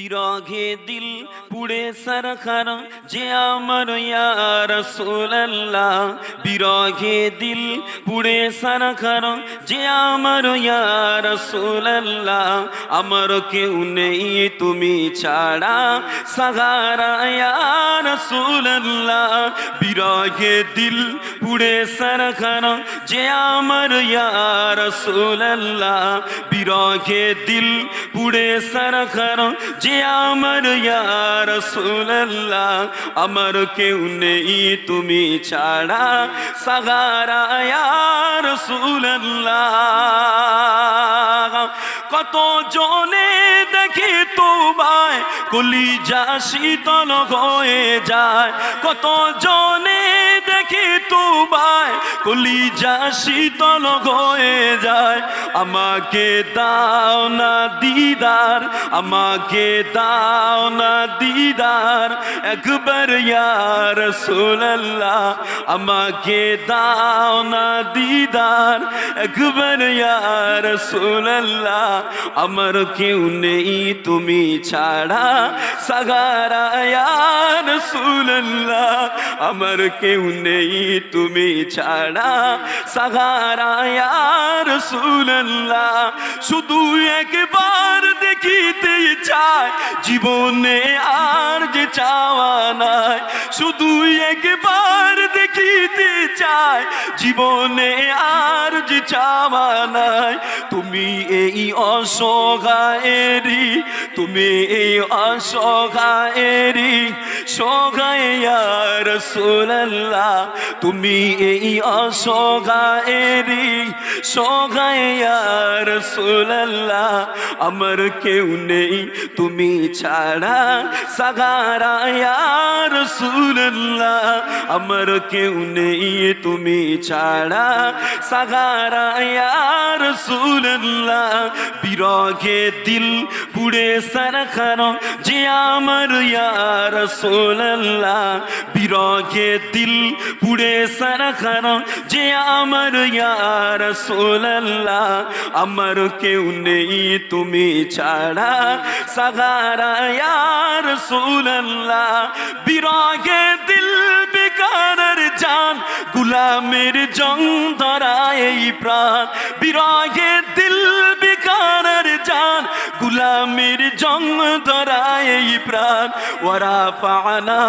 বিরহে দিল পুড়ে সারখার যে আমার ইয়ার সোল্লাহ বিরহে দিল পুড়ে সারখার যে আমার ইয়ার সোল্লাহ আমার কেউ নেই তুমি ছাড়া। সাগারা ইয়ার সোল্লাহ বিরহে দিল পুড়ে সারখার যে আমার ইয়ার সোল্লাহ বিরহে দিল পুড়ে সারখার যে আমার ইয়ার সোল্লাহ আমার কেউ নেই তুমি ছাড়া, সাগারা ইয়ার সোল্লাহ কত জনে দেখি তোমায়, কলিজা শীতল হয়ে যায়। কত জনে দেখি তোমায় কলিজা শীতল হয়ে যায়। আমাকে দাও না দিদার, আমাকে দাও না দিদার। একবার ইয়ার সোল্লাহ আমাকে দাও না দিদার। একবার ইয়ার সোল্লাহ আমার কেউ নেই তুমি ছাড়া। সাগারা ইয়ার সোল্লাহ আমার কেউ নেই তুমি ছাড়া সাহারায়ার সোল্লাহ শুধু একবার দেখিতে চায় জীবনে আর যে চাওয়া নাই। শুধু একবার চায় জীবনে আর যে চাওয়া নাই। তুমি এই অসহায়েরি তুমি এই অসহায়েরি সগায়ার সোল্লাহ তুমি এই অসহায়েরি সগায়ার সোল্লাহ আমার কেউ নেই, তুমি ছাড়া। সাগারায়ার সুল্লাহ আমার কেউ নেই তুমি ছাড়া সাগারায়ার সুল্লাহ বিরহে দিল পুড়ে সারখানো যে আমার ইয়ার সোল্লাহ বিরহে দিল পুড়ে সারখানো যে আমার ইয়ার সোল্লাহ আমার কেউ নেই তুমি ছাড়া সাগারা ইয়ার সোল্লাহ বিরহে দিল বিকারের জান গুলামের জং ধরায় এই প্রাণ। বিরহে দিল গুলামের জং ধরায় প্রাণ। ওরা পানা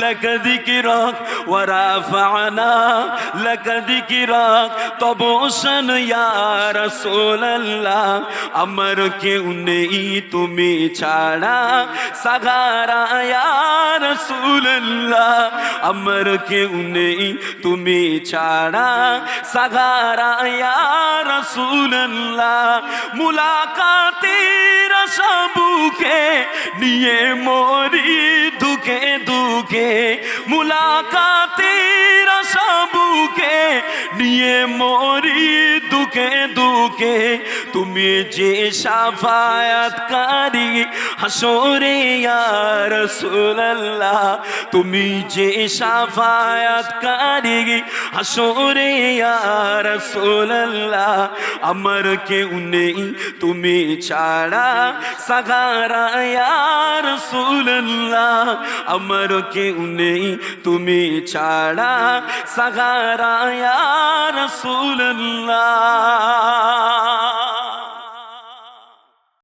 লকদিক রক ওরা পানা লকদিক রক তবসন ইয়ার সোল্লাহ আমার কেউ নেই তুমি ছাড়া। সাগারা ইয়ার সোল্লাহ আমার কেউ নেই তুমি ছাড়া। সাগারা ইয়ার সোল্লাহ মুলাকাতের সবুকে নিয়ে মরি দুঃখে দুঃখে মুলাকাতের সবুকে নিয়ে মরি দুঃখে দুঃখে তুমি যে সাফায়াতকারী, হাসরে ইয়ার সোল্লাহ তুমি যে সাফায়াতকারী, হাসরে ইয়ার সোল্লাহ আমার কেউ নেই তুমি ছাড়া, সাগারা ইয়ার সোল্লাহ আমার কেউ নেই তুমি ছাড়া, সাগারা ইয়ার সোল্লাহ 啊。